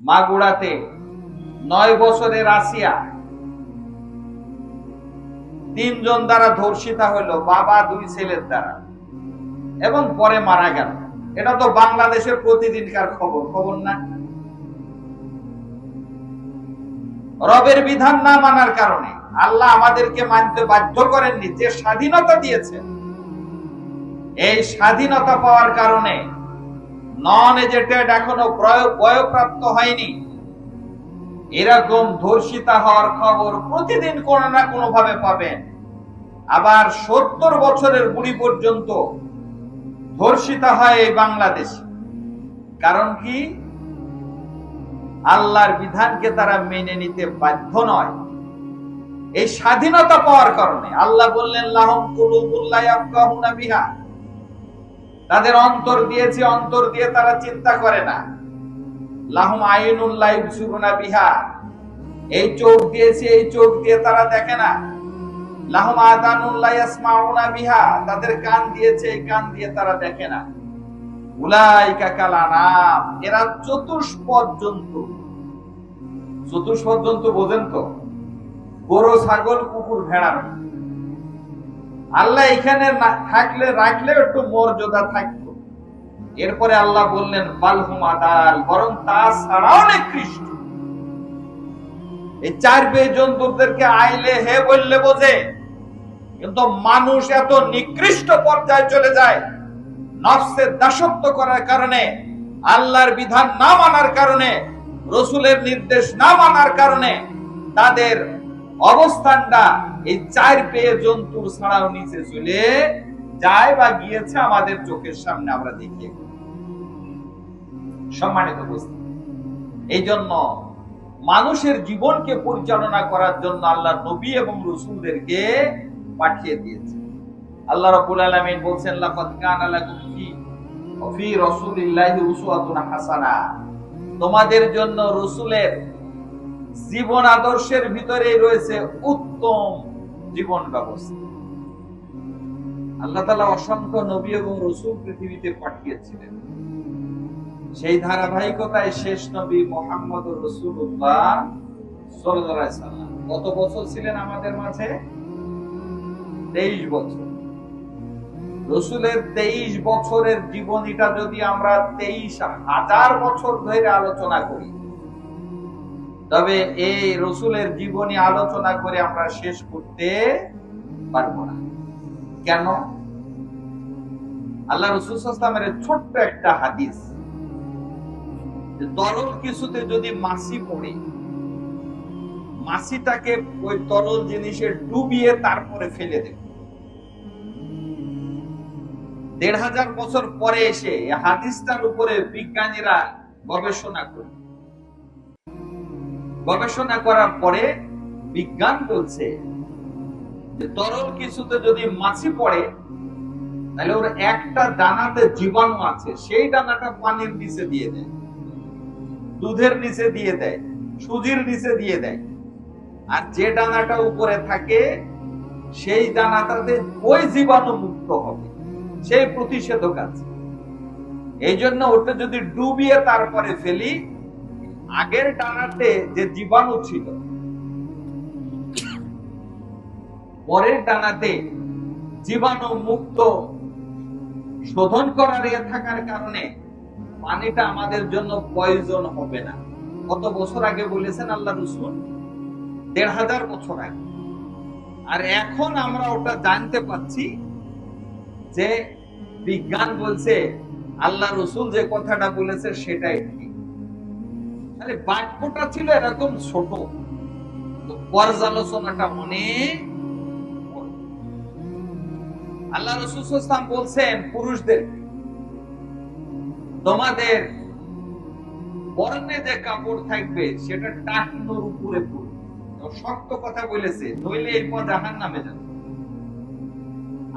মাগুড়াতে নয় বছরের আসিয়া তিনজন দ্বারা ধর্ষিতা হইল, বাবা, দুই ছেলের দ্বারা। এবং পরে মারা গেল। এটা তো বাংলাদেশের প্রতিদিনকার খবর খবর না? রবের বিধান না মানার কারণে আল্লাহ আমাদেরকে মানতে বাধ্য করেননি যে স্বাধীনতা দিয়েছেন। এই স্বাধীনতা পাওয়ার কারণে নন এজেটেড এখনও বয়প্রাপ্ত হয়নি। এরকম ধর্ষিতা হওয়ার খবর প্রতিদিন কোনো না কোনো ভাবে পাবেন। আবার সত্তর বছরের বুড়ি পর্যন্ত ধর্ষিতা হয় এই বাংলাদেশে। কারণ কি? আল্লাহর বিধানকে তারা মেনে নিতে বাধ্য নয়। এই স্বাধীনতা পাওয়ার কারণে। আল্লাহ বললেন, লাহম কুলুবুল্লাহ বিহা। তাদের অন্তর দিয়েছে, অন্তর দিয়ে তারা চিন্তা করে না। লাহুম আইনুল্লাহ বিহা। এই চোখ দিয়েছে, এই চোখ দিয়ে তারা দেখে না। লাহুম আদানুল্লাহ বিহা। তাদের কান দিয়েছে, এই কান দিয়ে তারা দেখে না। উলাইকা এরা চতুষ্পদ জন্তু। চতুষ্পদ বোঝেন তো? গরু, ছাগল, কুকুর, ভেড়া। আল্লাহ এখানে থাকলে, রাখলে একটু মর্যাদা থাকতো। এরপরে আল্লাহ বললেন বালহুম আদাল বরং তা এই চার জন্তুদেরকে আইলে হে বললে বোঝে, কিন্তু মানুষ এত নিকৃষ্ট পর্যায়ে চলে যায় নফসের দাসত্ব করার কারণে, আল্লাহর বিধান না মানার কারণে, রসুলের নির্দেশ না মানার কারণে, তাদের অবস্থানটা এই চার পেয়ে জন্তুর ছাড়াও নিচে চলে যায় বা গিয়েছে আমাদের চোখের সামনে আমরা দেখি সম্মানিত এই জন্য মানুষের জীবনকে পরিচালনা করার জন্য আল্লাহ নবী এবং রসুলদেরকে পাঠিয়ে দিয়েছে আল্লাহ রাব্বুল আলামিন বলছেন হাসানা। তোমাদের জন্য রসুলের জীবন আদর্শের ভিতরে রয়েছে উত্তম জীবন ব্যবস্থা। আল্লাহ তাআলা অসংখ্য নবী এবং রসুল পৃথিবীতে পাঠিয়েছিলেন। সেই ধারাবাহিকতায় শেষ নবী মোহাম্মদ সাল্লাম। কত বছর ছিলেন আমাদের মাঝে? তেইশ বছর। রসুলের তেইশ বছরের জীবনীটা যদি আমরা তেইশ হাজার বছর ধরে আলোচনা করি তবে এই রসুলের জীবনী আলোচনা করে আমরা শেষ করতে পারব না। কেন? আল্লাহ রসুল সাল্লামের ছোট্ট একটা হাদিস তরল কিছুতে যদি মাছি পড়ে, মাছিটাকে ওই তরল জিনিসে ডুবিয়ে তারপরে ফেলে দেবে। দেড় হাজার বছর পরে এসে হাদিসটার উপরে বিজ্ঞানীরা গবেষণা করে। গবেষণা করার পরে বিজ্ঞান বলছে যে তরল কিছুতে যদি মাছি পড়ে, তাহলে ওর একটা দানাতে জীবাণু আছে, সেই দানাটা পানির নিচে দিয়ে দেয়, দুধের নিচে দিয়ে দেয়, সুজির নিচে দিয়ে দেয়। আর যে দানাটা উপরে থাকে, সেই দানাটাতে ওই জীবাণু মুক্ত হবে, সেই প্রতিষেধক আছে। এই জন্য ওটা যদি ডুবিয়ে তারপরে ফেলি আগের ডানাতে যে জীবাণু ছিল, পরের ডানাতে জীবাণু মুক্ত শোধন করার ইয়ে থাকার কারণে পানিটা আমাদের জন্য প্রয়োজন হবে না। কত বছর আগে বলেছেন আল্লাহ রসুল? দেড় হাজার বছর আগে। আর এখন আমরা ওটা জানতে পাচ্ছি যে বিজ্ঞান বলছে, আল্লাহ রসুল যে কথাটা বলেছে সেটাই ঠিক। তাহলে বাক্যটা ছিল এরকম ছোট। পর্যালোচনাটা অনেক। আল্লাহ রসুল ইসলাম বলছেন, পুরুষদের তোমাদের বর্ণে যে কাপড় থাকবে, সেটা টাকনোর উপরে পড়বে। শক্ত কথা বলেছে, নইলে এরপর জাহান নামে যাবে।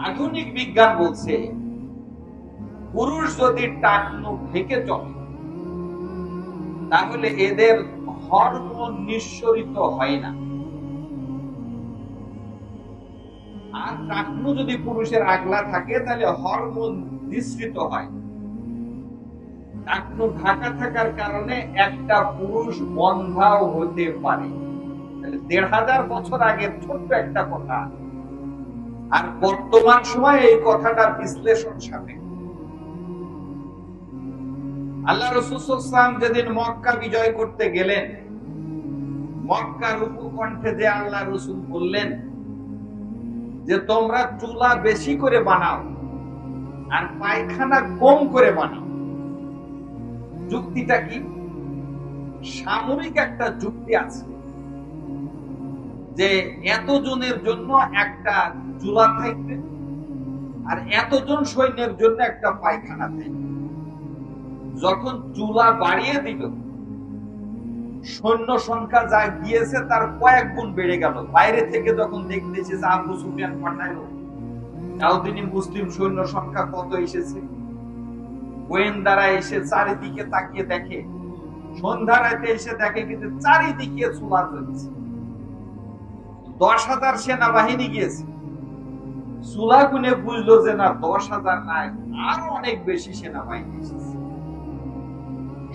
আধুনিক বিজ্ঞান বলছে, পুরুষ যদি টাকনো ঢেকে চলে তাহলে এদের হরমোন নিঃসরিত হয় না। আর টাকনু যদি পুরুষের আগলা থাকে, তাহলে হরমোন নিঃসৃত হয়। ঢাকা থাকার কারণে একটা পুরুষ বন্ধাও হতে পারে। দেড় হাজার বছর আগের ছোট্ট একটা কথা। আর বর্তমান সময়ে এই কথাটা বিশ্লেষণ সাপেক্ষ। আল্লাহ রসুলাম যেদিন মক্কা বিজয় করতে গেলেন, মক্কার উপকণ্ঠে যে আল্লাহ রসুল বললেন যে, তোমরা চুলা বেশি করে বানাও আর পায়খানা কম করে বানাও। যুক্তিটা কি? সামরিক একটা যুক্তি আছে যে, এতজনের জন্য একটা চুলা থাকবে আর এতজন সৈন্যের জন্য একটা পায়খানা থাকবে। যখন চুলা বাড়িয়ে দিল, সৈন্য সংখ্যা যা গিয়েছে তার কয়েক গুণ বেড়ে গেল। বাইরে থেকে যখন দেখতেছে যে আবু সুফিয়ান পাঠাইলো, তাও মুসলিম সৈন্য সংখ্যা কত এসেছে? গোয়েন্দারা এসে চারিদিকে তাকিয়ে দেখে। সন্ধ্যা রাতে এসে দেখে কিন্তু চারিদিকে চুলা চলছে দশ হাজার সেনাবাহিনী গিয়েছে। চুলা গুনে বুঝলো যে না দশ হাজার নাই, আরও অনেক বেশি সেনাবাহিনী এসেছে।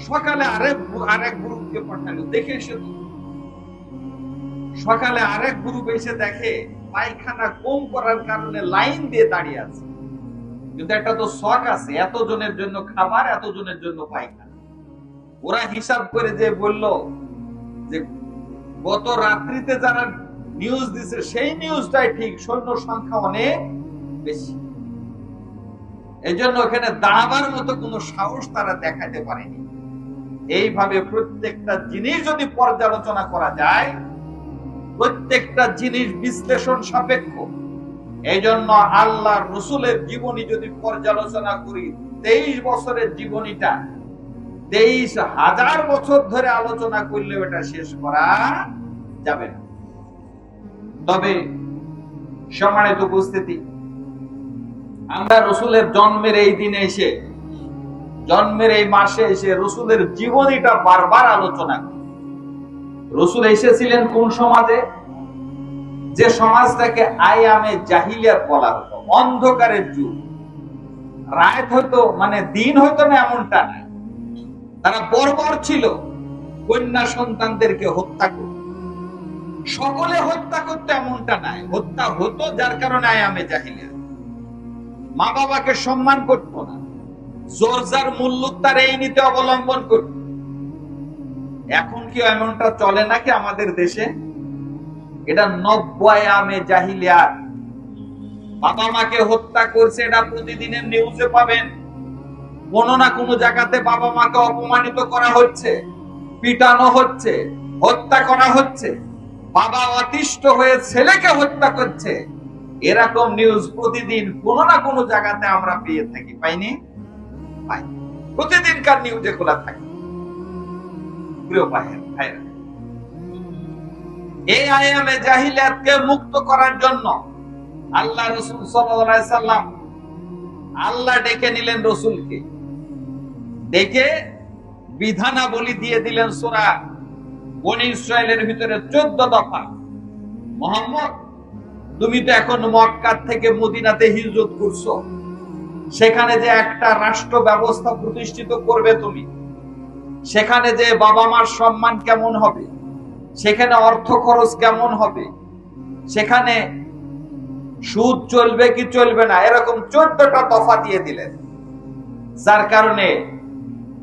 সকালে আরেক আরেক গ্রুপকে পাঠালো, দেখে এসে সকালে আরেক গ্রুপ এসে দেখে পায়খানা কম করার কারণে লাইন দিয়ে দাঁড়িয়ে আছে। কিন্তু একটা তো শখ আছে এত জনের জন্য খাবার এত জনের জন্য পায়খানা। ওরা হিসাব করে যে বলল যে গত রাত্রিতে যারা নিউজ দিছে, সেই নিউজটাই ঠিক সৈন্য সংখ্যা অনেক বেশি। এই জন্য ওখানে দাঁড়াবার মতো কোনো সাহস তারা দেখাতে পারেনি। এইভাবে প্রত্যেকটা জিনিস যদি পর্যালোচনা করা যায়, প্রত্যেকটা জিনিস বিশ্লেষণ সাপেক্ষ। এই জন্য আল্লাহ রসুলের জীবনী যদি পর্যালোচনা করি, তেইশ বছরের জীবনীটা, তেইশ হাজার বছর ধরে আলোচনা করলেও এটা শেষ করা যাবে না। তবে সম্মানিত উপস্থিতি, আমরা রসুলের জন্মের এই দিনে এসে জন্মের এই মাসে এসে রসুলের জীবনীটা বারবার আলোচনা রসুল এসেছিলেন কোন সমাজে? যে সমাজটাকে আয়ামে জাহিলিয়াত বলা হতো, অন্ধকারের যুগ। রায় হয়তো মানে দিন হয়তো না এমনটা না। তারা বর্বর ছিল, কন্যা সন্তানদেরকে হত্যা করত। সকলে হত্যা করতে এমনটা নাই হত্যা হতো যার কারণে আয়ামে জাহিলিয়াত। মা বাবাকে সম্মান করতো না। জোরজার মূল্য তার এই নীতি অবলম্বন করত এখন কি এমনটা চলে নাকি আমাদের দেশে? এটা নব্বই আমে জাহিলিয়াত। বাবা মাকে হত্যা করছে, এটা প্রতিদিনের নিউজে পাবেন। কোন না কোন জায়গাতে বাবা মাকে অপমানিত করা হচ্ছে, পিটানো হচ্ছে, হত্যা করা হচ্ছে। বাবা অতিষ্ঠ হয়ে ছেলেকে হত্যা করছে। এরকম নিউজ প্রতিদিন কোন না কোন জায়গাতে আমরা পেয়ে থাকি, পাইনি? পাই প্রতিদিনকার নিউজে খোলা থাকে। প্রিয় এই আয়ামে জাহিলিয়াতকে মুক্ত করার জন্য আল্লাহ রসুল আল্লাহ ডেকে নিলেন রসুলকে। ডেকে দিয়ে দিলেন সোরা বনি ইসরায়েলের ভিতরে চোদ্দ দফা। মোহাম্মদ, তুমি তো এখন মক্কার থেকে মদিনাতে হিজরত করছ। সেখানে যে একটা রাষ্ট্র ব্যবস্থা প্রতিষ্ঠিত করবে তুমি, সেখানে যে বাবা মার সম্মান কেমন হবে, সেখানে অর্থ খরচ কেমন হবে, সেখানে সুদ চলবে কি চলবে না, এরকম চোদ্দটা দফা দিয়ে দিলেন। যার কারণে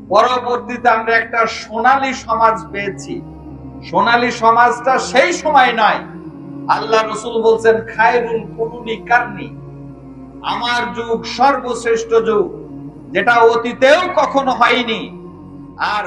পরবর্তীতে আমরা একটা সোনালী সমাজ পেয়েছি। সোনালী সমাজটা সেই সময় নয়। আল্লাহ রসুল বলছেন, খায়রুল কুরুনি কারনি। আমার যুগ সর্বশ্রেষ্ঠ যুগ যেটা অতীতেও কখনো হয়নি। আর